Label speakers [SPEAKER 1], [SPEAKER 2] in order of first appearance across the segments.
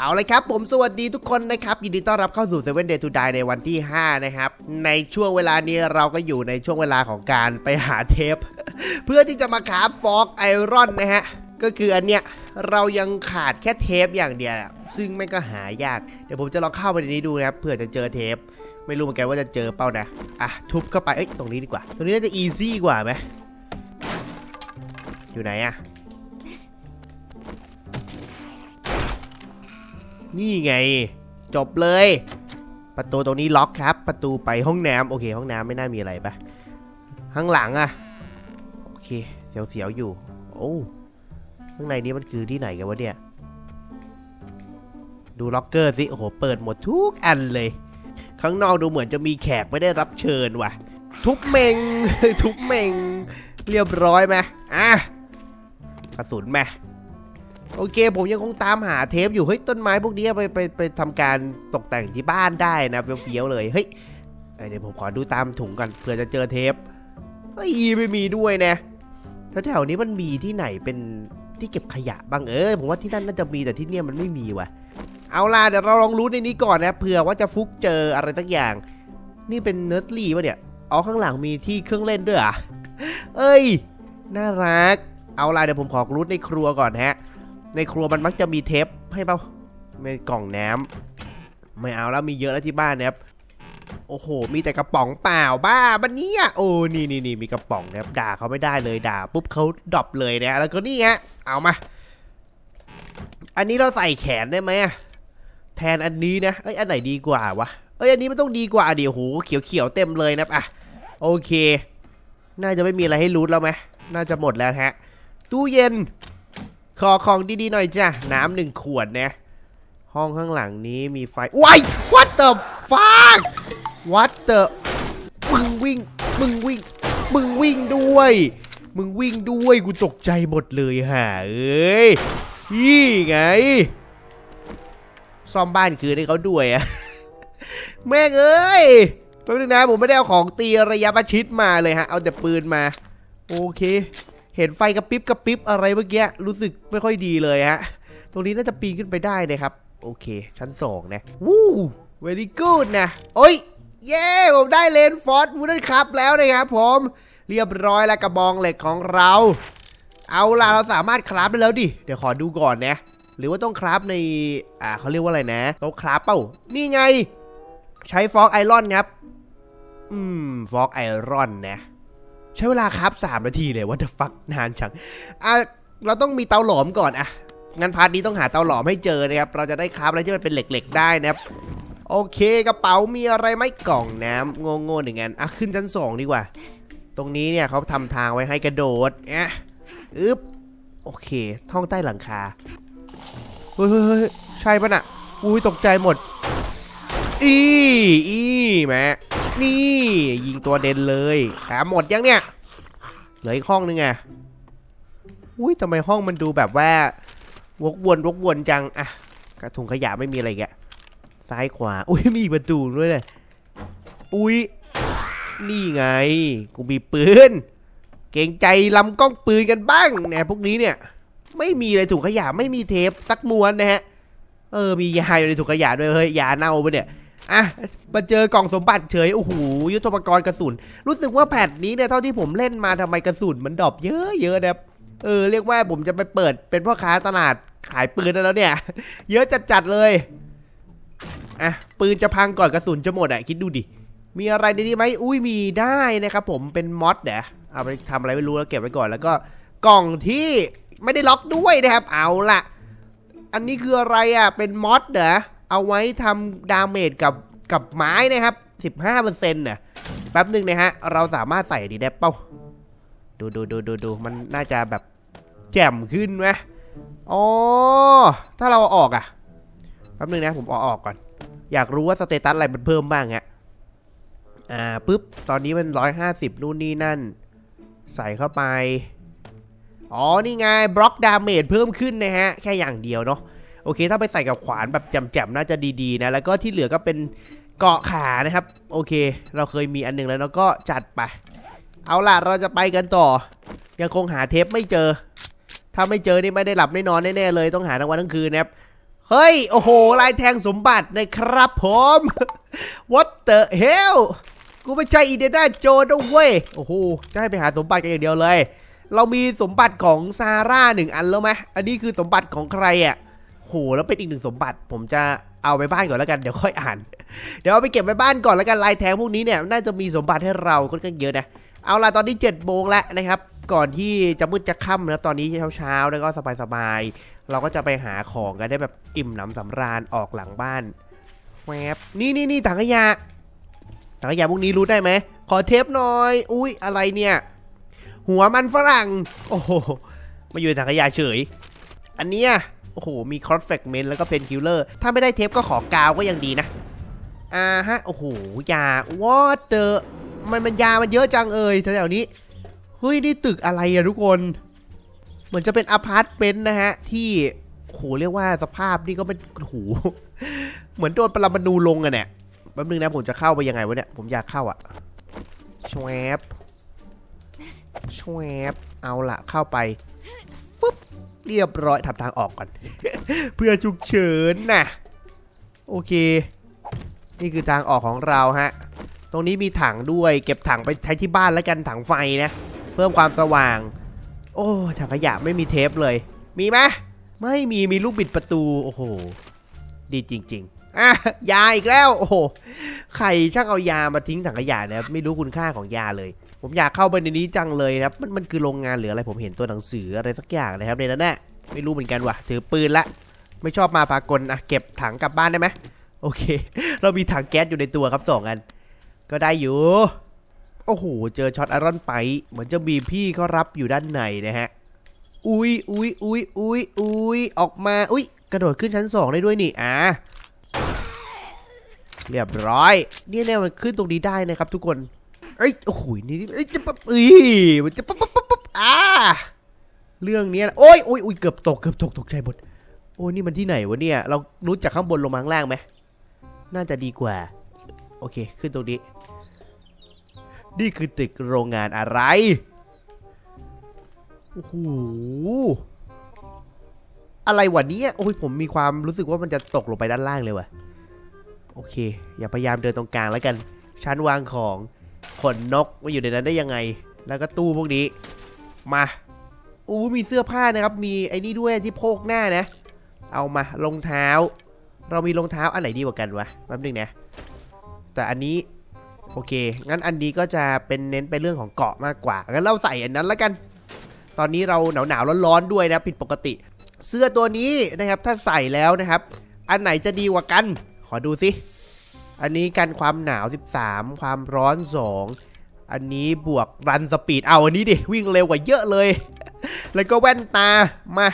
[SPEAKER 1] เอาเลยครับผมสวัสดีทุกคนนะครับยินดีต้อนรับเข้าสู่7 Day to Die ในวันที่ 5 นะครับ ในช่วงเวลานี้เราก็อยู่ในช่วงเวลาของการไปหาเทป เพื่อที่จะมาคราฟฟอกไอรอนนะฮะ ก็คืออันเนี้ยเรายังขาดแค่เทปอย่างเดียว ซึ่งไม่ก็หายาก เดี๋ยวผมจะลองเข้าไปในนี้ดูนะครับเผื่อจะเจอเทป ไม่รู้เหมือนกันว่าจะเจอเป้านะ อะทุบเข้าไปเอ้ยตรงนี้ดีกว่า ตรงนี้น่าจะอีซี่กว่าไหมอยู่ไหนอะ นี่ไง จบเลย ประตูตรงนี้ล็อกครับ ประตูไปห้องน้ำโอเค ห้องน้ำไม่น่ามีอะไรปะข้างหลังอะโอเค เสียวๆอยู่ โอ้ข้างในนี้มันคือที่ไหนกันวะเนี่ย ดูล็อกเกอร์สิ โอ้โห เปิดหมดทุกอันเลย ข้างนอกดูเหมือนจะมีแขกไม่ได้รับเชิญว่ะ ทุบเมง ทุบเมง เรียบร้อยไหมอะกระสุนไหม โอเค ผมยังคงตามหาเทปอยู่ เฮ้ย ต้นไม้พวกนี้ไปไปไปทำการตกแต่งที่บ้านได้นะเฟี้ยวๆเลย เฮ้ยเอ้ย เดี๋ยวผมขอดูตามถุงก่อนเผื่อจะเจอเทปเฮ้ยไม่มีด้วยนะแถวๆนี้มันมีที่ไหนเป็นที่เก็บขยะบ้างเออผมว่าที่นั่นน่าจะมีแต่ที่เนี่ยมันไม่มีว่ะ เอาล่ะเดี๋ยวเราลองรู้ในนี้ก่อนนะเผื่อว่าจะฟุกเจออะไรสักอย่าง นี่เป็นเนอร์สลีป่ะเนี่ยอ๋อข้างหลังมีที่เครื่องเล่นด้วยอะเอ้ย น่ารัก เอาล่ะเดี๋ยวผมขอรู้ในครัวก่อนฮะ ในครัวมันมักจะมีเทปให้เปล่าไม่กล่องน้ำไม่เอาแล้วมีเยอะแล้วที่บ้านนะครับโอ้โห มีแต่กระป๋องเปล่าบ้าบันเนี้อะโอ้นี่นี่นี่มีกระป๋องนะครับด่าเขาไม่ได้เลยด่าปุ๊บเขาดรอปเลยนะแล้วก็นี่ฮะเอามา อันนี้เราใส่แขนได้ไหมแทนอันนี้นะเอ้ยอันไหนดีกว่าวะเอ้ยอันนี้มันต้องดีกว่าเดี๋ยวโหเขียวเขียวเต็มเลยนะครับอะโอเค น่าจะไม่มีอะไรให้รูทแล้วไหมน่าจะหมดแล้วฮะ ตู้เย็น อของดีๆหน่อยจ้ะ น้ำหนึ่งขวดนะห้องข้างหลังนี้มีไฟว้าย what the fuck what the มึงวิ่ง มึงวิ่ง มึงวิ่งด้วย มึงวิ่งด้วย กูตกใจหมดเลยห่าเอ้ยนี่ไง ซ่อมบ้านคืนให้เขาด้วยอะแม่งเอ้ยแป๊บนึงนะผมไม่ได้เอาของตีระยะประชิดมาเลยฮะ เอาแต่ปืนมา โอเค เห็นไฟกระพริบกระพริบอะไรเมื่อกี้รู้สึกไม่ค่อยดีเลยฮะ ตรงนี้น่าจะปีนขึ้นไปได้นะครับ โอเค ชั้นสองนะ วู้ very good นะ โอ้ย เย้ ผมได้เลนฟอร์ดวูดนครับแล้วนะครับผม เรียบร้อยแล้วกระบองเหล็กของเรา เอาล่ะเราสามารถคราฟได้แล้วดิ เดี๋ยวขอดูก่อนนะ หรือว่าต้องคราฟใน อ่าเขาเรียกว่าอะไรนะโต๊ะคราฟเปล่านี่ไง ใช้ฟอกไอรอนครับ อืม ฟอกไอรอนนะ ใช้เวลาครับ3นาทีเลยว่าจะฟักนานจังอะเราต้องมีเตาหลอมก่อนอะงั้นพาร์ทนี้ต้องหาเตาหลอมให้เจอนะครับ เราจะได้คราฟอะไรที่มันเป็นเหล็ก ๆ ได้นะครับ โอเคกระเป๋ามีอะไรไหมกล่องน้ำโง่ๆหนึ่งอันอะขึ้นชั้นสองดีกว่า ตรงนี้เนี่ยเขาทำทางไว้ให้กระโดดแอะอึ๊บโอเค ท่องใต้หลังคา เฮ้ยเฮ้ยเฮ้ยใช่ปะน่ะ อุ้ยตกใจหมด อี อีแม่ นี่ ยิงตัวเด่นเลยหาหมดยังเนี่ย เหลืออีกห้องนึงไงอุ้ยทำไมห้องมันดูแบบว่าวกวนวกวนจังอะกระถุงขยะไม่มีอะไรอีกซ้ายขวา อุ้ยมีประตูด้วยเลยอุ้ยนี่ไง กูมีปืน เก่งใจลำกล้องปืนกันบ้างเนี่ยพวกนี้เนี่ย ไม่มีเลยถุงขยะไม่มีเทปสักม้วนนะฮะ เออ มียาอยู่ในถุงขยะด้วยเฮ้ยยาเน่าปะเนี่ย อะมาเจอกล่องสมบัติเฉย โอ้โห ยุทธปกรณ์กระสุน รู้สึกว่าแพทนี้เนี่ย เท่าที่ผมเล่นมาทำไมกระสุนมันดรอปเยอะเยอะนะครับเออ เรียกว่าผมจะไปเปิดเป็นพ่อค้าตลาดขายปืนแล้วเนี่ย เยอะจัดๆเลย อะ ปืนจะพังก่อนกระสุนจะหมดอะ คิดดูดิ มีอะไรในนี้ไหม อุ้ยมีได้นะครับผมเป็นมอดเดี๋ยเอาไปทำอะไรไม่รู้แล้วเก็บไว้ก่อน แล้วก็กล่องที่ไม่ได้ล็อกด้วยนะครับ เอาละอันนี้คืออะไรอะ เป็นมอดเหรอ เอาไว้ทำดาเมจกับกับไม้นะครับ 15%น่ะแป๊บหนึ่งนะฮะ เราสามารถใส่ดีได้เป้าดูดูดูดูดูมันน่าจะแบบแจ่มขึ้นไหมอ๋อ ถ้าเราออกอะ แป๊บหนึ่งนะผมเอาออกก่อน อยากรู้ว่าสเตตัสอะไรมันเพิ่มบ้างฮะอ่าปุ๊บ ตอนนี้มัน150นู่นนี่นั่น ใส่เข้าไป อ๋อ นี่ไงบล็อกดาเมจเพิ่มขึ้นนะฮะ แค่อย่างเดียวเนาะ โอเค ถ้าไปใส่กับขวานแบบแจ่มๆน่าจะดีๆนะ แล้วก็ที่เหลือก็เป็นเกาะขานะครับ โอเค เราเคยมีอันหนึงแล้วแล้วก็จัดไป เอาล่ะเราจะไปกันต่อ ยังคงหาเทปไม่เจอ ถ้าไม่เจอนี่ไม่ได้หลับไม่นอนแน่ๆเลยต้องหาทั้งวันทั้งคืนนะครับเฮ้ย โอ้โห ลายแทงสมบัตินะครับผม What the hell กูไม่ใช่อีเดน่าโจนะเว้ย โอ้โห จะให้ไปหาสมบัติกันอย่างเดียวเลย เรามีสมบัติของซาร่าหนึ่งอันแล้วไหมอันนี้คือสมบัติของใครอะ หแล้วเป็นอีกหนึ่งสมบัติ ผมจะเอาไปบ้านก่อนแล้วกันเดี๋ยวค่อยอ่าน เดี๋ยวเอาไปเก็บไว้บ้านก่อนแล้วกันลายแทงพวกนี้เนี่ยน่าจะมีสมบัติให้เราค่อนข้างเยอะนะเอาล่ะตอนนี้7จ็ดโมงแล้วนะครับ ก่อนที่จะมืดจะค่ำนะตอนนี้เช้าๆแล้วก็สบายๆเราก็จะไปหาของกันได้แบบอิ่มหนำสำราญออกหลังบ้านแฟบนี่นี่นี่ถังขยะถังขยะพวกนี้รู้ได้ไหมขอเทปหน่อย อุ้ยอะไรเนี่ย หัวมันฝรั่ง โอ้โหมาอยู่ในถังขยะเฉย อันเนี้ย โอ้โห มีคอร์สแฟกเมนต์แล้วก็เพนคิลเลอร์ ถ้าไม่ได้เทปก็ขอกาวก็ยังดีนะ อ่าฮะ โอ้โห ยาวอเตอร์มันมันยามันเยอะจังเอ่ยแถวๆนี้ เฮ้ย นี่ตึกอะไรอะทุกคน เหมือนจะเป็นอพาร์ตเมนต์นะฮะ ที่โหเรียกว่าสภาพนี่ก็เป็นโหเหมือนโดนปรมาณูลงอะเนี่ยแป๊บนึงนะผมจะเข้าไปยังไงวะเนี่ย ผมอยากเข้าอะชวบชวบเอาละเข้าไปฟึบ เรียบร้อยทำทางออกก่อน เพื่อฉุกเฉินนะโอเค นี่คือทางออกของเราฮะ ตรงนี้มีถังด้วย เก็บถังไปใช้ที่บ้านแล้วกันถังไฟนะ เพิ่มความสว่าง โอ้ถังขยะไม่มีเทปเลย มีไหมไม่มีมีลูกบิดประตูโอ้โหดีจริง ๆอะยาอีกแล้ว โอ้โหใครช่างเอายามาทิ้งถังขยะเนะไม่รู้คุณค่าของยาเลย ผมอยากเข้าไปในนี้จังเลยครับมันมันคือโรงงานหรืออะไรผมเห็นตัวหนังสืออะไรสักอย่างนะครับในนั้นแหละไม่รู้เหมือนกันว่ะถือปืนละไม่ชอบมาพากลอะเก็บถังกลับบ้านได้ไหมโอเค เรามีถังแก๊สอยู่ในตัวครับสองอันก็ได้อยู่โอ้โหเจอช็อตไอรอนไปเหมือนจะมีพี่เขารับอยู่ด้านในนะฮะอุ้ยอุ้ยอุ้ยอุ้ยอุ้ยออกมาอุ้ยกระโดดขึ้นชั้นสองได้ด้วยนี่อะเรียบร้อยเนี่ยเนี่ยมันขึ้นตรงนี้ได้นะครับทุกคน เอ้ยโอ้โหนี่นี่เอ้ยจะปั๊บเอ้ยมันจะปั๊บปั๊บปั๊บปั๊บอ่าเรื่องเนี้ยนะโอ้ยโอ้ยโอ้ยเกือบตกเกือบตกตกใจหมดโอ้ยนี่มันที่ไหนวะเนี่ย เรารู้จากข้างบนลงมาข้างล่างไหมน่าจะดีกว่า โอเค ขึ้นตรงนี้ นี่คือตึกโรงงานอะไรโอ้โหอะไรวะเนี้โอ้ยผมมีความรู้สึกว่ามันจะตกลงไปด้านล่างเลยว่ะโอเค อย่าพยายามเดินตรงกลางแล้วกัน ชั้นวางของ ขนนกมาอยู่ในนั้นได้ยังไง แล้วก็ตู้พวกนี้ มาอู้มีเสื้อผ้านะครับ มีไอ้นี่ด้วยที่โพกหน้านะ เอามารองเท้า เรามีรองเท้าอันไหนดีกว่ากันวะแป๊บนึงนะ แต่อันนี้โอเค งั้นอันนี้ก็จะเป็นเน้นไปเรื่องของเกาะมากกว่า งั้นเราใส่อันนั้นแล้วกัน ตอนนี้เราหนาวหนาวๆร้อนๆด้วยนะ ผิดปกติ เสื้อตัวนี้นะครับ ถ้าใส่แล้วนะครับ อันไหนจะดีกว่ากัน ขอดูสิ อันนี้กันความหนาว 13 ความร้อน 2 อันนี้บวกรันสปีด เอาอันนี้ดิ วิ่งเร็วกว่าเยอะเลย แล้วก็แว่นตา มา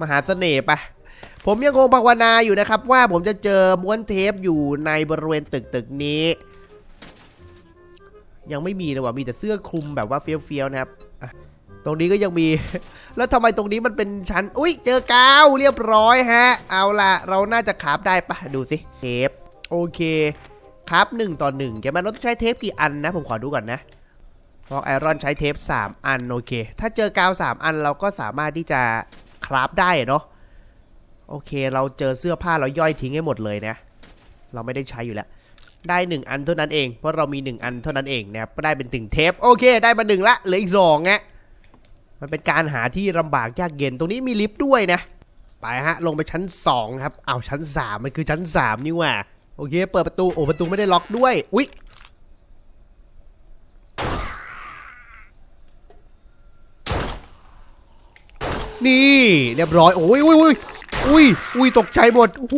[SPEAKER 1] มาหาเสน่ห์ไปผมยังคงภาวนาอยู่นะครับ ว่าผมจะเจอม้วนเทปอยู่ในบริเวณตึกตึกนี้ ยังไม่มีเลยว่ะมีแต่เสื้อคลุมแบบว่าเฟี้ยวๆนะครับตรงนี้ก็ยังมี แล้วทำไมตรงนี้มันเป็นชั้น อุ้ยเจอกาวเรียบร้อยฮะ เอาล่ะ เราน่าจะคราฟได้ปะดูสิเทป โอเค คราฟหนึ่งต่อหนึ่งแกมันเราต้องใช้เทปกี่อันนะ ผมขอดูก่อนนะเพราะไอรอนใช้เทป 3 อัน โอเค ถ้าเจอกาว 3 อันเราก็สามารถที่จะคราฟได้เนาะโอเค เราเจอเสื้อผ้าเราย่อยทิ้งให้หมดเลยนะ เราไม่ได้ใช้อยู่แล้ว ได้หนึ่งอันเท่านั้นเอง เพราะเรามีหนึ่งอันเท่านั้นเองนะครับได้เป็นถึงเทป โอเค ได้มาหนึ่งละเหลืออีกสองไงมันเป็นการหาที่ลำบากยากเย็น ตรงนี้มีลิฟต์ด้วยนะ ไปฮะ ลงไปชั้น 2 ครับ เอาชั้น 3 มันคือชั้น 3 นี่ว่า โอเค เปิดประตู โอ้ ประตูไม่ได้ล็อกด้วย อุ๊ย นี่ เรียบร้อย โอ้ยอุ้ยอุ้ยอุ้ยอุ้ยตกใจหมด โอ้โห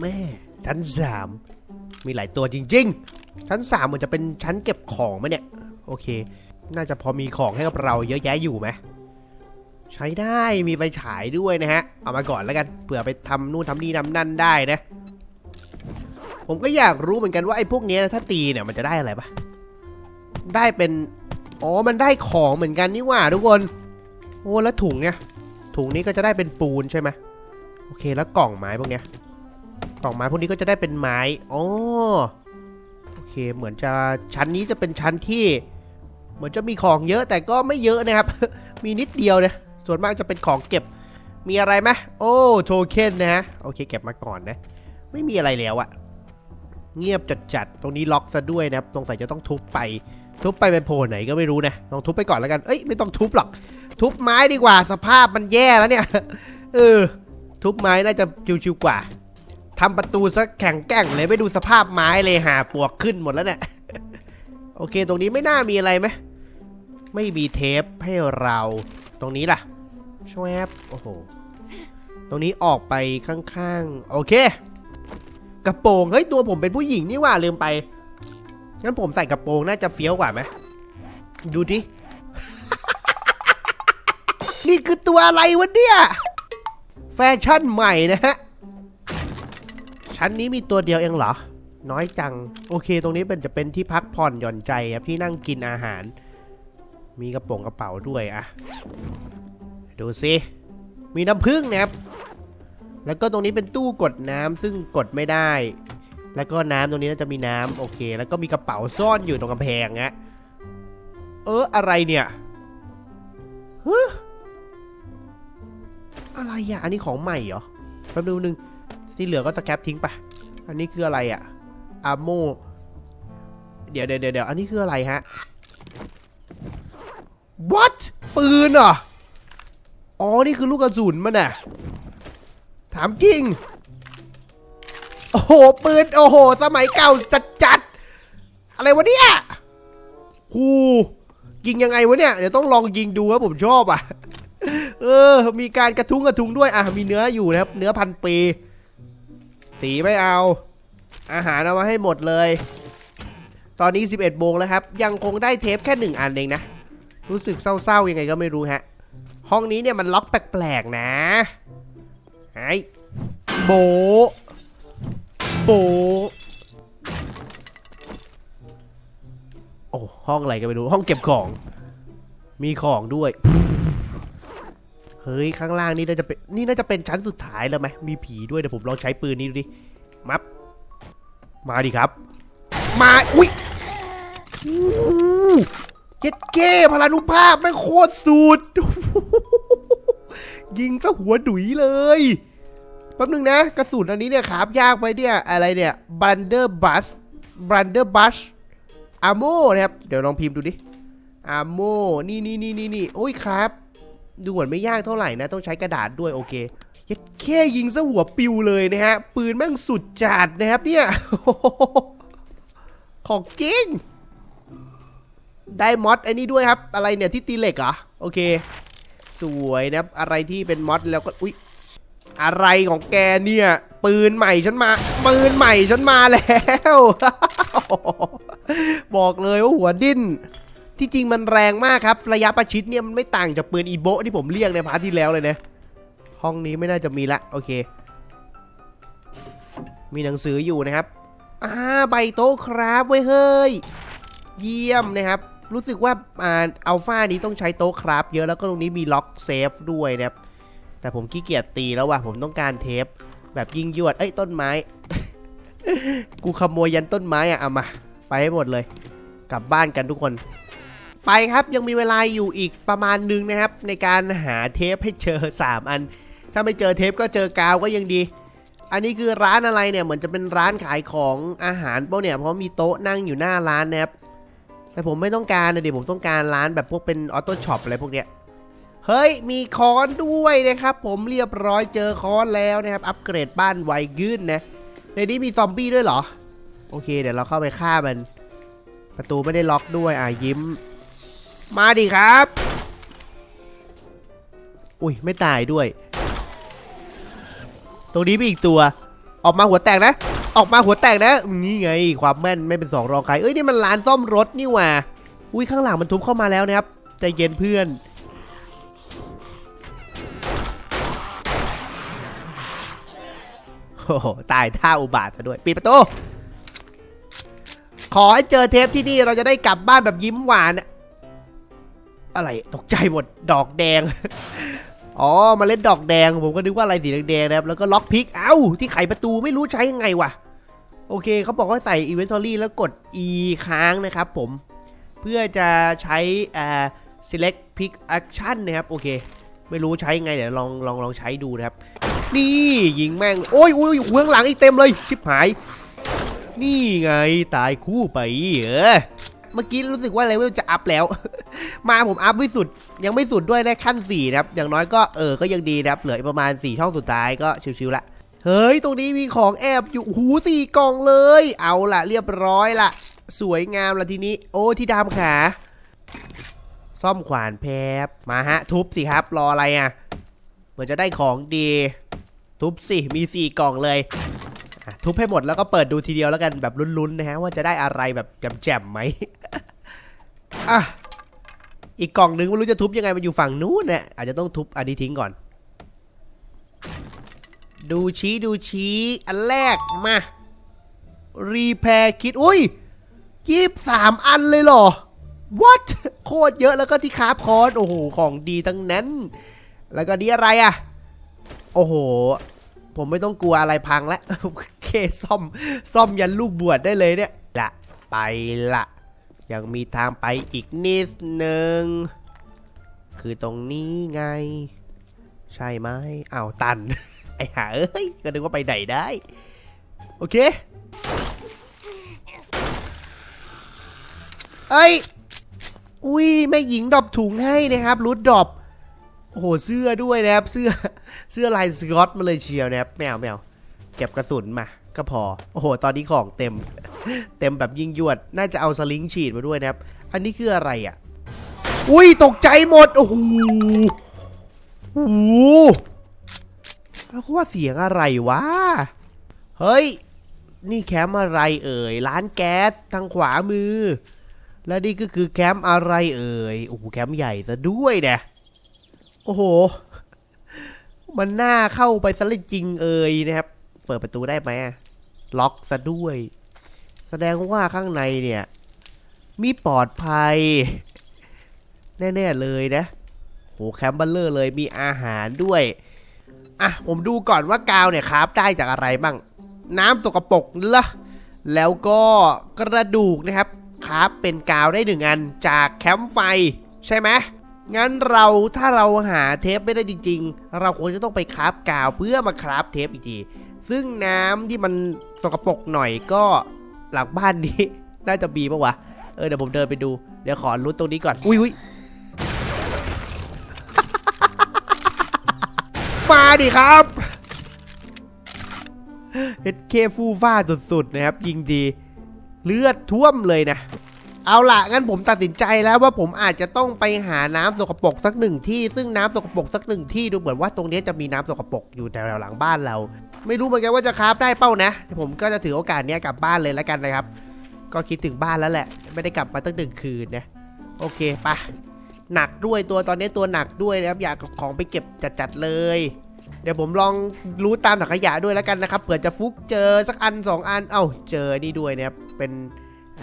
[SPEAKER 1] แม่ ชั้นสาม มีหลายตัวจริง ๆ ชั้นสามมันจะเป็นชั้นเก็บของไหมเนี่ย โอเค น่าจะพอมีของให้กับเราเยอะแยะอยู่ไหม ใช้ได้มีไฟฉายด้วยนะฮะ เอามาก่อนแล้วกันเผื่อไปทำนู่นทำนี่ทำนั่นได้นะ ผมก็อยากรู้เหมือนกันว่าไอ้พวกเนี้ยถ้าตีเนี่ยมันจะได้อะไรปะได้เป็น อ๋อ มันได้ของเหมือนกันนี่หว่าทุกคน โอ้แล้วถุงเนี่ย ถุงนี้ก็จะได้เป็นปูนใช่ไหมโอเคแล้วกล่องไม้พวกเนี้ย กล่องไม้พวกนี้ก็จะได้เป็นไม้ อ๋อ โอเคเหมือนจะชั้นนี้จะเป็นชั้นที่ เหมือนจะมีของเยอะแต่ก็ไม่เยอะนะครับ มีนิดเดียวเนี่ย ส่วนมากจะเป็นของเก็บ มีอะไรไหมโอ้โทเค็นนะฮะ โอเคเก็บมาก่อนนะ ไม่มีอะไรแล้วอะเงียบจัดๆ ตรงนี้ล็อกซะด้วยนะครับสงสัยจะต้องทุบไป ทุบไปเป็นโผล่ไหนก็ไม่รู้นะ ลองทุบไปก่อนแล้วกัน เอ้ยไม่ต้องทุบหรอก ทุบไม้ดีกว่า สภาพมันแย่แล้วเนี่ย เออ ทุบไม้น่าจะชิวๆกว่าทำประตูซะแข็งแกร่งเลยไม่ดูสภาพไม้เลยหาปวกขึ้นหมดแล้วเนี่ย โอเค ตรงนี้ไม่น่ามีอะไรไหม ไม่มีเทปให้เรา ตรงนี้ล่ะ ชวบโอ้โห ตรงนี้ออกไปข้างๆ โอเค กระโปรง เฮ้ย ตัวผมเป็นผู้หญิงนี่ว่าลืมไป งั้นผมใส่กระโปรงน่าจะเฟี้ยวกว่าไหม ดูดิ นี่คือตัวอะไรวะเนี่ย แฟชั่นใหม่นะฮะ ชั้นนี้มีตัวเดียวเองเหรอ น้อยจัง โอเค ตรงนี้เป็นจะเป็นที่พักผ่อนหย่อนใจครับ ที่นั่งกินอาหาร มีกระโปรงกระเป๋าด้วยอะ ดูสิ มีน้ำผึ้งนะครับ แล้วก็ตรงนี้เป็นตู้กดน้ำซึ่งกดไม่ได้ แล้วก็น้ำตรงนี้น่าจะมีน้ำโอเค แล้วก็มีกระเป๋าซ่อนอยู่ตรงกำแพงฮะเอออะไรเนี่ยฮะอะไรอะ อันนี้ของใหม่เหรอ แป๊บนึงนึงสีเหลือก็สแคปทิ้งไปอันนี้คืออะไรอะอาโมเดี๋ยวเดี๋ยวเดี๋ยวอันนี้คืออะไรฮะ what ปืนเหรอ อ๋อ นี่คือลูกกระสุนมันน่ะ ถามจริง โอ้โห ปืน โอ้โห สมัยเก่าจัดจัดอะไรวะเนี่ยฮูยิงยังไงวะเนี่ย เดี๋ยวต้องลองยิงดูครับผมชอบอะ เออ มีการกระทุ้งกระทุ้งด้วย อะ มีเนื้ออยู่นะครับ เนื้อพันปี สีไม่เอา อาหารเอามาให้หมดเลย ตอนนี้ 11โมงแล้วครับ ยังคงได้เทปแค่หนึ่งอันเองนะ รู้สึกเศร้าๆยังไงก็ไม่รู้ฮะ ห้องนี้เนี่ยมันล็อกแปลกๆนะไอ้โบโบโอ้ห้องอะไรก็ไม่รู้ห้องเก็บของ มีของด้วย เฮ้ย ข้างล่างนี่น่าจะเป็นนี่น่าจะเป็นชั้นสุดท้ายแล้วไหมมีผีด้วยเดี๋ยวผมลองใช้ปืนนี้ดูดิมับมาดิครับ มาอุ้ยเย็ดเก้พลานุภาพแม่งโคตรสุด ยิงซะหัวดุ๋ยเลยแป๊บนึงนะ กระสุนอันนี้เนี่ยขาบยากไปเนี่ย อะไรเนี่ยบันเดอร์บัสบันเดอร์บัชอาโมนะครับ เดี๋ยวลองพิมพ์ดูดิอาโมนี่นี่นี่นี่นี่โอ้ยครับ ดูเหมือนไม่ยากเท่าไหร่นะ ต้องใช้กระดาษด้วยโอเคแค่ยิงซะหัวปิวเลยนะฮะ ปืนแม่งสุดจัดนะครับเนี่ยของจริง ได้มอดไอ้นี่ด้วยครับ อะไรเนี่ยที่ตีเหล็กเหรอ โอเค สวยนะครับอะไรที่เป็นมอดแล้วก็อุ๊ยอะไรของแกเนี่ย ปืนใหม่ฉันมา ปืนใหม่ฉันมาแล้ว บอกเลยว่าหัวดิ้น ที่จริงมันแรงมากครับ ระยะประชิดเนี่ยมันไม่ต่างจากปืนอีโบที่ผมเรียกในพาร์ทที่แล้วเลยนะ ห้องนี้ไม่น่าจะมีละ โอเค มีหนังสืออยู่นะครับอ่าใบโต๊ะครับเว้ยเฮ้ย เยี่ยมนะครับ รู้สึกว่าอ่าอัลฟานี้ต้องใช้โต๊ะครับ เยอะแล้วก็ตรงนี้มีล็อกเซฟด้วยนะครับแต่ผมขี้เกียจตีแล้วว่ะผมต้องการเทป แบบยิงยวดเอ้ยต้นไม้ กูขโมยยันต้นไม้อะเอามา ไปให้หมดเลย กลับบ้านกันทุกคน ไปครับยังมีเวลาอยู่อีกประมาณนึงนะครับ ในการหาเทปให้เจอ 3 อัน ถ้าไม่เจอเทปก็เจอกาวก็ยังดี อันนี้คือร้านอะไรเนี่ยเหมือนจะเป็นร้านขายของอาหารพวกเนี่ยเพราะมีโต๊ะนั่งอยู่หน้าร้านนะครับ แต่ผมไม่ต้องการนะดิผมต้องการร้านแบบพวกเป็นออโต้ช็อปอะไรพวกเนี้ยเฮ้ย มีค้อนด้วยนะครับ ผมเรียบร้อยเจอค้อนแล้วนะครับ อัปเกรดบ้านไวขึ้นนะ ในนี้มีซอมบี้ด้วยเหรอ โอเค เดี๋ยวเราเข้าไปฆ่ามัน ประตูไม่ได้ล็อกด้วย อะยิ้ม มาดิครับ อุ้ย ไม่ตายด้วย ตรงนี้มีอีกตัว ออกมาหัวแตกนะ ออกมาหัวแตกนะ นี่ไง ความแม่นไม่เป็นสองรองใคร เอ้ยนี่มันร้านซ่อมรถนี่หว่า อุ้ยข้างหลังมันทุบเข้ามาแล้วนะครับ ใจเย็นเพื่อนโอ้โหตายท่าอุบาทซะด้วย ปิดประตู ขอให้เจอเทปที่นี่เราจะได้กลับบ้านแบบยิ้มหวาน อะไรตกใจหมดดอกแดง อ๋อมาเล่นดอกแดง ผมก็นึกว่าอะไรสีแดงๆนะครับแล้วก็ล็อกพิก เอ้า ที่ไขประตูไม่รู้ใช้ยังไงวะ โอเคเขาบอกว่าใส่ inventory แล้วกด e ค้างนะครับผม เพื่อจะใช้อ่า select pick action นะครับ โอเค ไม่รู้ใช้ยังไง เดี๋ยวลองลองลองใช้ดูนะครับ นี่ยิงแม่ง โอ้ยโอ้ยหัวข้างหลังอีกเต็มเลย ชิบหาย นี่ไงตายคู่ไปเออ เมื่อกี้รู้สึกว่าเลเวลจะอัพแล้ว มาผมอัพไม่สุด ยังไม่สุดด้วยนะขั้น4นะครับ อย่างน้อยก็เออ ก็ยังดีนะครับ เหลือประมาณ 4 ช่องสุดท้ายก็ชิวๆละ เฮ้ย ตรงนี้มีของแอบอยู่หูสี่กล่องเลย เอาละเรียบร้อยละสวยงามละทีนี้ โอ้ที่ดามขา ซ่อมขวานแพบมาฮะ ทุบสิครับ รออะไรอะ เหมือนจะได้ของดี ทุบสิ มีสี่กล่องเลย ทุบให้หมดแล้วก็เปิดดูทีเดียวแล้วกันแบบลุ้นๆนะฮะว่าจะได้อะไรแบบแจ่มๆไหมอะอีกกล่องหนึงไม่รู้จะทุบยังไงมันอยู่ฝั่งนู้นเนี่ยอาจจะต้องทุบอันนี้ทิ้งก่อน ดูชี้ดูชี้อันแรกมารีแพร์คิดอุ้ยยี่สามอันเลยเหรอ what โคตรเยอะแล้วก็ที่คราฟคอร์สโอ้โหของดีทั้งนั้น แล้วก็นี่อะไรอะ โอ้โห ผมไม่ต้องกลัวอะไรพังแล้ว เคซ่อม ซ่อมยันลูกบวชได้เลยเนี่ยละไปละยังมีทางไปอีกนิดหนึ่งคือตรงนี้ไง ใช่ไหมอ้าวตัน ไอ้ห่าเอ้ย ก็นึกว่าไปไหนได้ โอเคเอ้ยอุ้ยแม่หญิงดรอปถุงให้นะครับรูดดรอปโอ้โหเสื้อด้วยนะครับ เสื้อเสื้อลายสกอตมาเลยเชียวนะครับแมวแมว เก็บกระสุนมา ก็พอ โอ้โห ตอนนี้ของเต็ม เต็มแบบยิ่งยวด น่าจะเอาสลิงฉีดมาด้วยนะครับ อันนี้คืออะไรอะ อุ้ยตกใจหมด โอ้โหโอ้โหแล้วก็ว่าเสียงอะไรวะ เฮ้ย นี่แคมป์อะไรเอ่ย ร้านแก๊สทางขวามือ และนี่ก็คือแคมป์อะไรเอ่ย โอ้โห แคมป์ใหญ่ซะด้วยเนี่ยโอ้โห มันน่าเข้าไปซะเลยจริงเอ่ยนะครับ เปิดประตูได้ไหมล็อกซะด้วย แสดงว่าข้างในเนี่ย มีปลอดภัย แน่ๆเลยนะโหแคมป์เบลเลอร์เลยมีอาหารด้วย อะ ผมดูก่อนว่ากาวเนี่ยคราฟได้จากอะไรบ้าง น้ำสกปรกละแล้วก็กระดูกนะครับคราฟเป็นกาวได้หนึ่งอันจากแคมป์ไฟ ใช่ไหมงั้นเราถ้าเราหาเทปไม่ได้จริง ๆ เราควรจะต้องไปคราฟกาวเพื่อมาคราฟเทปอีกที ซึ่งน้ำที่มันสกปรกหน่อยก็หลังบ้านนี้ น่าจะมีปะวะ เออเดี๋ยวผมเดินไปดู เดี๋ยวขอรุ้ตรงนี้ก่อน อุ้ยอุ้ยมาดิครับเฮดเคฟูฟ้าสุดๆนะครับ ยิงดี เลือดท่วมเลยนะ เอาล่ะงั้นผมตัดสินใจแล้วว่าผมอาจจะต้องไปหาน้ำสกปรกสักหนึ่งที่ ซึ่งน้ำสกปรกสักหนึ่งที่ดูเหมือนว่าตรงนี้จะมีน้ำสกปรกอยู่แถวหลังบ้านเรา ไม่รู้เหมือนกันว่าจะคราฟได้เป้านะผมก็จะถือโอกาสเนี้ยกลับบ้านเลยแล้วกันนะครับ ก็คิดถึงบ้านแล้วแหละ ไม่ได้กลับมาตั้งหนึ่งคืนนะโอเคปะหนักด้วยตัวตอนนี้ตัวหนักด้วยนะครับ อยากของไปเก็บจัดๆเลย เดี๋ยวผมลองรู้ตามถังขยะด้วยแล้วกันนะครับเผื่อจะฟุกเจอสักอันสองอัน เอ้าเจอนี่ด้วยนะครับเป็น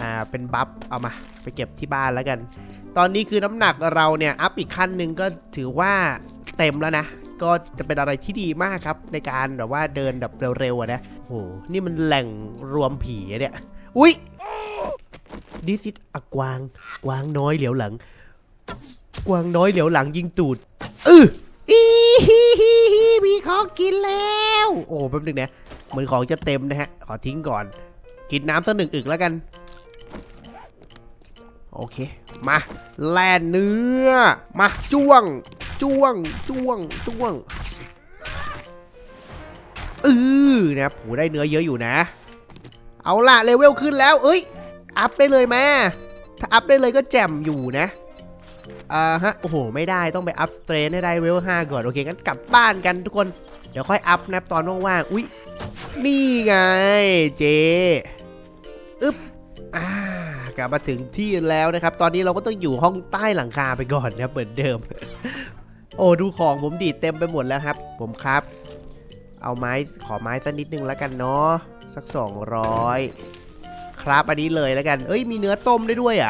[SPEAKER 1] อ่าเป็นบัฟเอามาไปเก็บที่บ้านแล้วกัน ตอนนี้คือน้ำหนักเราเนี่ยอัพอีกขั้นหนึ่งก็ถือว่าเต็มแล้วนะ ก็จะเป็นอะไรที่ดีมากครับ ในการแบบว่าเดินแบบเร็วๆอะนะโอ้โหนี่มันแหล่งรวมผีเนี่ยอุ๊ยดิสิตอะกวาง กวางน้อยเหลียวหลัง กวางน้อยเหลียวหลังยิงตูดอืออีฮิฮิฮิมีของกินแล้ว โอ้แป๊บนึงนะเหมือนของจะเต็มนะฮะ ขอทิ้งก่อน กินน้ำสักหนึ่งอึกแล้วกัน โอเค มา แล่เนื้อ มาจ้วง จ้วงจ้วงจ้วงอือนะครับโหได้เนื้อเยอะอยู่นะ เอาละเลเวลขึ้นแล้ว เอ้ย อัพได้เลยแม่ถ้าอัพได้เลยก็แจ่มอยู่นะอ่าฮะ โอ้โห ไม่ได้ต้องไปอัพสเตรนให้ได้เลเวล5ก่อน โอเคงั้นกลับบ้านกันทุกคน เดี๋ยวค่อยอัพนะตอนว่างๆ อุ๊ยนี่ไง เจอึ๊บอ่ากลับมาถึงที่แล้วนะครับ ตอนนี้เราก็ต้องอยู่ห้องใต้หลังคาไปก่อนนะเหมือนเดิม โอ้ดูของผมดีดเต็มไปหมดแล้วครับ ผมครับ เอาไม้ขอไม้สักนิดนึงแล้วกันเนาะสัก 200 ครับอันนี้เลยแล้วกัน เอ้ยมีเนื้อต้มได้ด้วยอ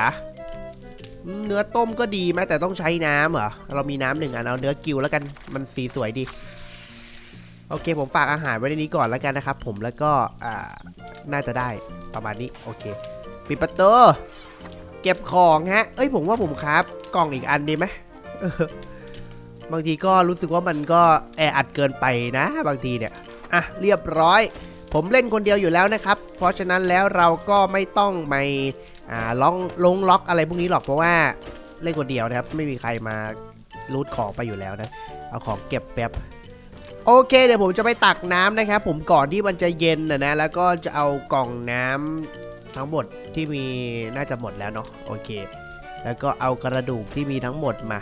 [SPEAKER 1] อืมเนื้อต้มก็ดีไหมแต่ต้องใช้น้ำเหรอเรามีน้ำหนึ่งอันเอาเนื้อกิวแล้วกันมันสีสวยดีโอเค ผมฝากอาหารไว้ในนี้ก่อนแล้วกันนะครับ ผมแล้วก็น่าจะได้ประมาณนี้โอเคปิดประตูเก็บของฮะ เอ้ยผมว่าผมครับ กล่องอีกอันดีไหม บางทีก็รู้สึกว่ามันก็แออัดเกินไปนะ บางทีเนี่ย อะเรียบร้อย ผมเล่นคนเดียวอยู่แล้วนะครับ เพราะฉะนั้นแล้วเราก็ไม่ต้องไปอ่าล็อกลงล็อกอะไรพวกนี้หรอกเพราะว่าเล่นคนเดียวนะครับ ไม่มีใครมารูดของไปอยู่แล้วนะ เอาของเก็บแป๊บโอเคเดี๋ยวผมจะไปตักน้ำนะครับ ผมก่อนที่มันจะเย็นนะนะ แล้วก็จะเอากล่องน้ำทั้งหมดที่มีน่าจะหมดแล้วเนาะโอเค แล้วก็เอากระดูกที่มีทั้งหมดมา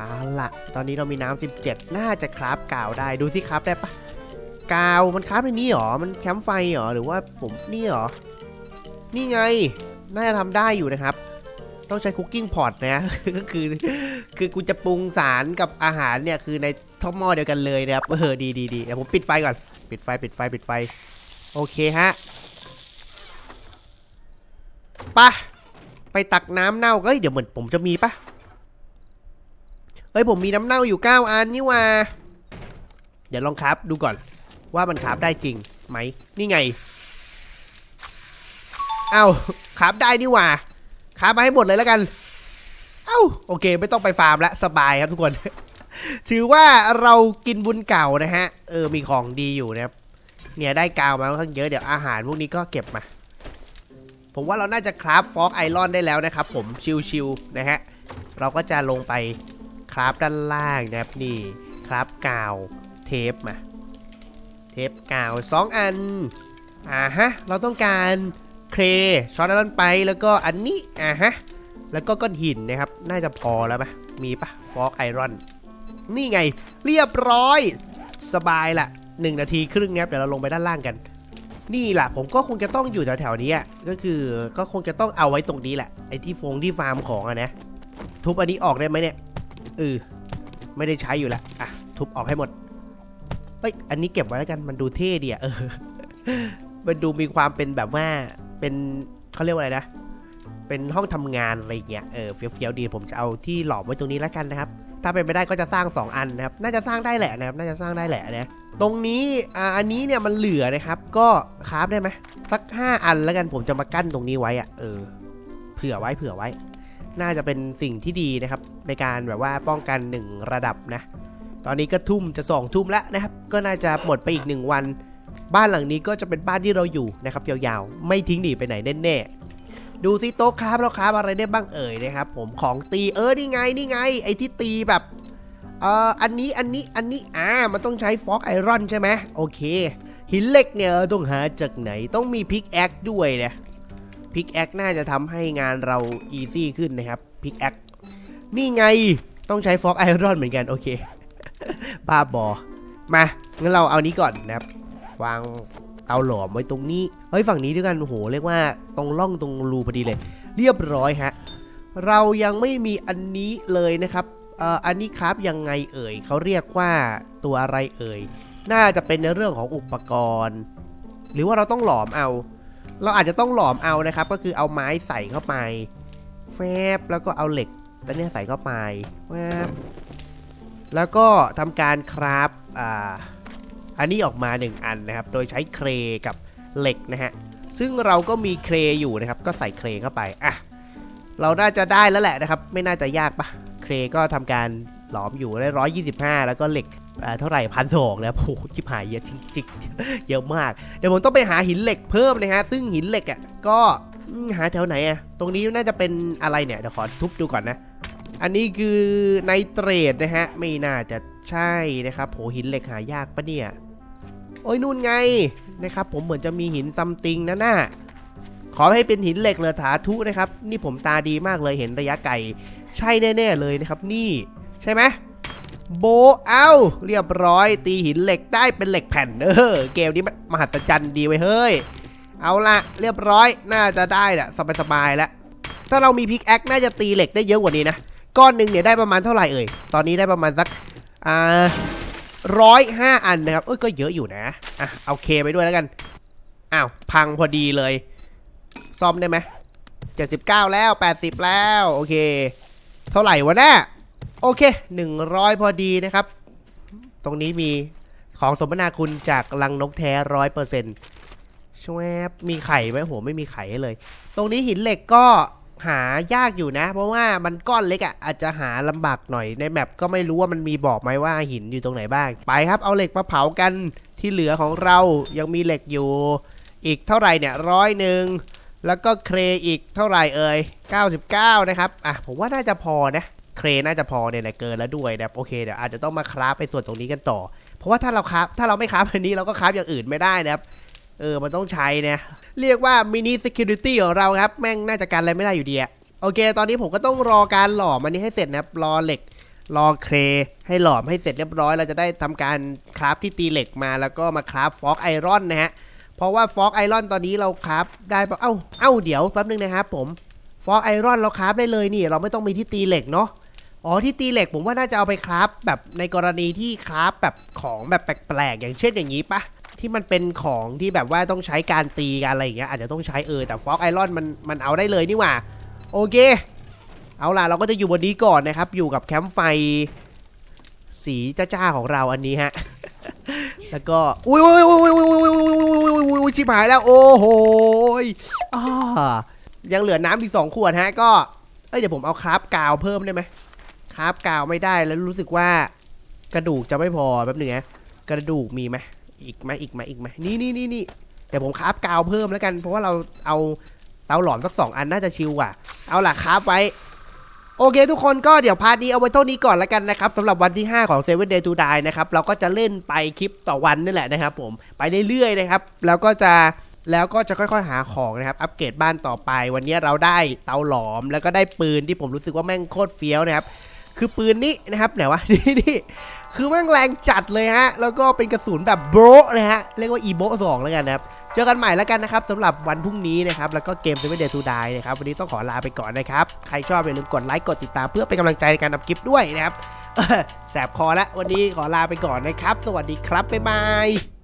[SPEAKER 1] เอาละตอนนี้เรามีน้ำ17 น่าจะคราฟกาวได้ดูสิครับได้ปะกาวมันคราฟในนี้หรอ มันแคมป์ไฟหรอ หรือว่าผมนี่หรอ นี่ไง น่าจะทำได้อยู่นะครับ ต้องใช้คุกกิ้งพอตนะ ก็คือ คือกูจะปรุงสารกับอาหารเนี่ย คือในท่อหม้อเดียวกันเลยนะครับ เออ ดีดีดีเดี๋ยวผมปิดไฟก่อน ปิดไฟ ปิดไฟ ปิดไฟ โอเคฮะปะไปตักน้ำเน่าเอ้ย เดี๋ยวเหมือนผมจะมีปะ เฮ้ยผมมีน้ำเน่าอยู่ 9 อันนี่ว่าเดี๋ยวลองครับดูก่อนว่ามันครับได้จริงไหมนี่ไง เอ้าครับได้นี่ว่าครับมาให้หมดเลยแล้วกัน เอ้าโอเค ไม่ต้องไปฟาร์มแล้วสบายครับทุกคน ถือว่าเรากินบุญเก่านะฮะ เออมีของดีอยู่นะครับ เนี่ยได้กาวมาค่อนข้างเยอะเดี๋ยวอาหารพวกนี้ก็เก็บมา ผมว่าเราน่าจะคราฟฟอกไอรอนได้แล้วนะครับผมชิวๆนะฮะเราก็จะลงไป คราฟด้านล่างนะครับนี่คราฟกาวเทปมาเทปกาว2อันอ่าฮะเราต้องการเครช็อตนั้นไปแล้วก็อันนี้อ่าฮะแล้วก็ก้อนหินนะครับ น่าจะพอแล้วปะมีปะฟอกไอรอน นี่ไงเรียบร้อย สบายละ1นาทีครึ่งนะครับเดี๋ยวเราลงไปด้านล่างกัน นี่แหละผมก็คงจะต้องอยู่แถวๆนี้ก็คือก็คงจะต้องเอาไว้ตรงนี้แหละไอ้ที่ฟงที่ฟาร์มของอะนะทุบอันนี้ออกได้ไหมเนี่ย เออไม่ได้ใช้อยู่แล้วอะทุบออกให้หมดเฮ้ยอันนี้เก็บไว้แล้วกันมันดูเท่ดีอะเออมันดูมีความเป็นแบบว่าเป็นเขาเรียกว่าอะไรนะ เป็นห้องทำงานอะไรเงี้ยเออเฟี้ยวๆดีผมจะเอาที่หลอมไว้ตรงนี้แล้วกันนะครับ ถ้าเป็นไปได้ก็จะสร้าง 2 อันนะครับ น่าจะสร้างได้แหละนะครับ น่าจะสร้างได้แหละนะตรงนี้อ่าอันนี้เนี่ยมันเหลือนะครับ ก็คราฟได้ไหมสักห้าอันแล้วกันผมจะมากั้นตรงนี้ไว้อะเออ เผื่อไว้เผื่อไว้ น่าจะเป็นสิ่งที่ดีนะครับ ในการแบบว่าป้องกัน 1 ระดับนะ ตอนนี้ก็ทุ่มจะสองทุ่มแล้วนะครับ ก็น่าจะหมดไปอีก 1 วัน บ้านหลังนี้ก็จะเป็นบ้านที่เราอยู่นะครับยาวๆ ไม่ทิ้งหนีไปไหนแน่ๆ ดูซิโต๊ะครับเราครับอะไรได้บ้างเอ่ยนะครับ ผมของตีเออนี่ไงนี่ไง ไอ้ที่ตีแบบเอ่ออันนี้อันนี้อันนี้อ่ามันต้องใช้ฟอกไอรอนใช่ไหมโอเค หินเหล็กเนี่ยต้องหาจากไหนต้องมีพิกแอคด้วยนะ พิกแอคน่าจะทำให้งานเราอีซี่ขึ้นนะครับพิกแอคนี่ไงต้องใช้ฟอกไอรอนเหมือนกัน โอเค บ้าบอ มา งั้นเราเอานี้ก่อนนะครับ วางเตาหลอมไว้ตรงนี้ เฮ้ย ฝั่งนี้ด้วยกันโอ้โหเรียกว่าตรงร่องตรงรูพอดีเลย เรียบร้อยฮะ เรายังไม่มีอันนี้เลยนะครับเอ่ออันนี้ครับยังไงเอ่ยเขาเรียกว่าตัวอะไรเอ่ย น่าจะเป็นในเรื่องของอุปกรณ์ หรือว่าเราต้องหลอมเอา เราอาจจะต้องหลอมเอานะครับ ก็คือเอาไม้ใส่เข้าไปแฟบแล้วก็เอาเหล็กตัวเนี้ยใส่เข้าไปแฟบแล้วก็ทำการคราฟอ่าอันนี้ออกมา 1 อันนะครับ โดยใช้เครกับเหล็กนะฮะ ซึ่งเราก็มีเครอยู่นะครับ ก็ใส่เครเข้าไปอะเราน่าจะได้แล้วแหละนะครับ ไม่น่าจะยากปะเครก็ทำการหลอมอยู่ได้ร้อยยี่สิบห้าแล้วก็เหล็ก เท่าไหร่พันสองแล้วโอ้โหชิบหายเยอะจริงๆเยอะมาก เดี๋ยวผมต้องไปหาหินเหล็กเพิ่มนะฮะ ซึ่งหินเหล็กอะก็หาแถวไหนอะ ตรงนี้น่าจะเป็นอะไรเนี่ย เดี๋ยวขอทุบดูก่อนนะ อันนี้คือไนเตรตนะฮะ ไม่น่าจะใช่นะครับโหหินเหล็กหายากปะเนี่ย โอ้ยนู่นไงนะครับ ผมเหมือนจะมีหินซัมติงนะน่าขอให้เป็นหินเหล็กเลยถาทุนะครับ นี่ผมตาดีมากเลยเห็นระยะไกล ใช่แน่ ๆ เลยนะครับ นี่ใช่ไหม โบเอ้าเรียบร้อย ตีหินเหล็กได้เป็นเหล็กแผ่นเออเกมนี้มันมหัศจรรย์ดีไว้เฮ้ย เอาละเรียบร้อยน่าจะได้แหละสบายๆแล้วถ้าเรามีพิกแอคน่าจะตีเหล็กได้เยอะกว่านี้นะ ก้อนหนึ่งเนี่ยได้ประมาณเท่าไหร่เอ่ย ตอนนี้ได้ประมาณสักอ่าร้อยห้าอันนะครับ เอ้ยก็เยอะอยู่นะ อะเอาเคไปด้วยแล้วกัน อ้าว พังพอดีเลย ซ่อมได้ไหมเจ็ดสิบเก้าแล้วแปดสิบแล้ว โอเค เท่าไหร่วะน่ะ โอเคหนึ่งร้อยพอดีนะครับ ตรงนี้มีของสมนาคุณจากลังนกแท้ร้อยเปอร์เซ็นต์ชวบมีไข่ไหมโหไม่มีไข่เลย ตรงนี้หินเหล็กก็หายากอยู่นะ เพราะว่ามันก้อนเล็กอะ่ะอาจจะหาลำบากหน่อยในแมปก็ไม่รู้ว่ามันมีบอกไหมว่าหินอยู่ตรงไหนบ้าง ไปครับเอาเหล็กมาเผากันที่เหลือของเรายังมีเหล็กอยู่ อีกเท่าไหร่เนี่ยร้อยหนึ่งแล้วก็เครอีกเท่าไหร่เอ่ย99 นะครับ อะผมว่าน่าจะพอนะ เครน่าจะพอเนี่ยแหละเกินแล้วด้วยนะครับโอเคเดี๋ยวอาจจะต้องมาคราฟไปส่วนตรงนี้กันต่อ เพราะว่าถ้าเราคราฟถ้าเราไม่คราฟอันนี้เราก็คราฟอย่างอื่นไม่ได้นะครับเออ มันต้องใช้นะ เรียกว่ามินิ security ของเราครับ แม่งน่าจะกันอะไรไม่ได้อยู่ดีอะโอเค ตอนนี้ผมก็ต้องรอการหลอมอันนี้ให้เสร็จนะครับ รอเหล็ก รอเคร ให้หลอมให้เสร็จเรียบร้อย เราจะได้ทำการคราฟที่ตีเหล็กมาแล้วก็มาคราฟฟอกไอรอนนะฮะ เพราะว่าฟอกไอรอนตอนนี้เราคราฟได้ปะเอ้า เอ้า เดี๋ยวแป๊บนึงนะครับผม อกไอรอนเราคราฟได้เลยนี่ เราไม่ต้องมีที่ตีเหล็กเนาะอ๋อที่ตีเหล็กผมว่าน่าจะเอาไปคราฟแบบในกรณีที่คราฟแบบของแบบแปลกๆอย่างเช่นอย่างนี้ปะที่มันเป็นของที่แบบว่าต้องใช้การตีกันอะไรอย่างเงี้ยอาจจะต้องใช้เออแต่ฟอกไอรอนมันมันเอาได้เลยนี่หว่าโอเค เอาล่ะเราก็จะอยู่บนนี้ก่อนนะครับ อยู่กับแคมป์ไฟ สีจ้าๆของเราอันนี้ฮะแล้วก็อุ้ยอุ้ยอุ้ยอุ้ยอุ้ยอุ้ยอุ้ยอุ้ยอุ้ยชิบหายแล้วโอ้โหยอ่า ยังเหลือน้ำอีกสองขวดฮะ ก็ เอ้ยเดี๋ยวผมเอาคราฟกาวเพิ่มได้ไหมคราฟกาวไม่ได้แล้วรู้สึกว่ากระดูกจะไม่พอแป๊บหนึงนะกระดูกมีไหมอีกไหมอีกไหมอีกไหมนี่นี่นี่นี่เดี๋ยวผมคราฟกาวเพิ่มแล้วกัน เพราะว่าเราเอาเตาหลอมสักสองอันน่าจะชิลกว่าเอาล่ะคราฟไว้โอเคทุกคนก็เดี๋ยวพาร์ทนี้เอาไว้เท่านี้ก่อนแล้วกันนะครับสำหรับวันที่ 5 ของ Seven Day to Die นะครับ เราก็จะเล่นไปคลิปต่อวันนี่แหละนะครับผมไปเรื่อยๆนะครับ แล้วก็จะ แล้วก็จะค่อยๆหาของนะครับ อัปเกรดบ้านต่อไป วันนี้เราได้เตาหลอม แล้วก็ได้ปืนที่ผมรู้สึกว่าแม่งโคตรเฟี้ยวนะครับ คือปืนนี้นะครับไหนวะ นี่นี่คือแม่งแรงจัดเลยฮะ แล้วก็เป็นกระสุนแบบโบรนะฮะ เรียกว่าอีโบสองแล้วกันนะครับ เจอกันใหม่แล้วกันนะครับสำหรับวันพรุ่งนี้นะครับ แล้วก็เกม Seven Day to Die นะครับ วันนี้ต้องขอลาไปก่อนนะครับ ใครชอบอย่าลืมกดไลค์ กดติดตามเพื่อเป็นกำลังใจในการทำคลิปด้วยนะครับแสบคอแล้ววันนี้ขอลาไปก่อนนะครับ สวัสดีครับบ๊ายบาย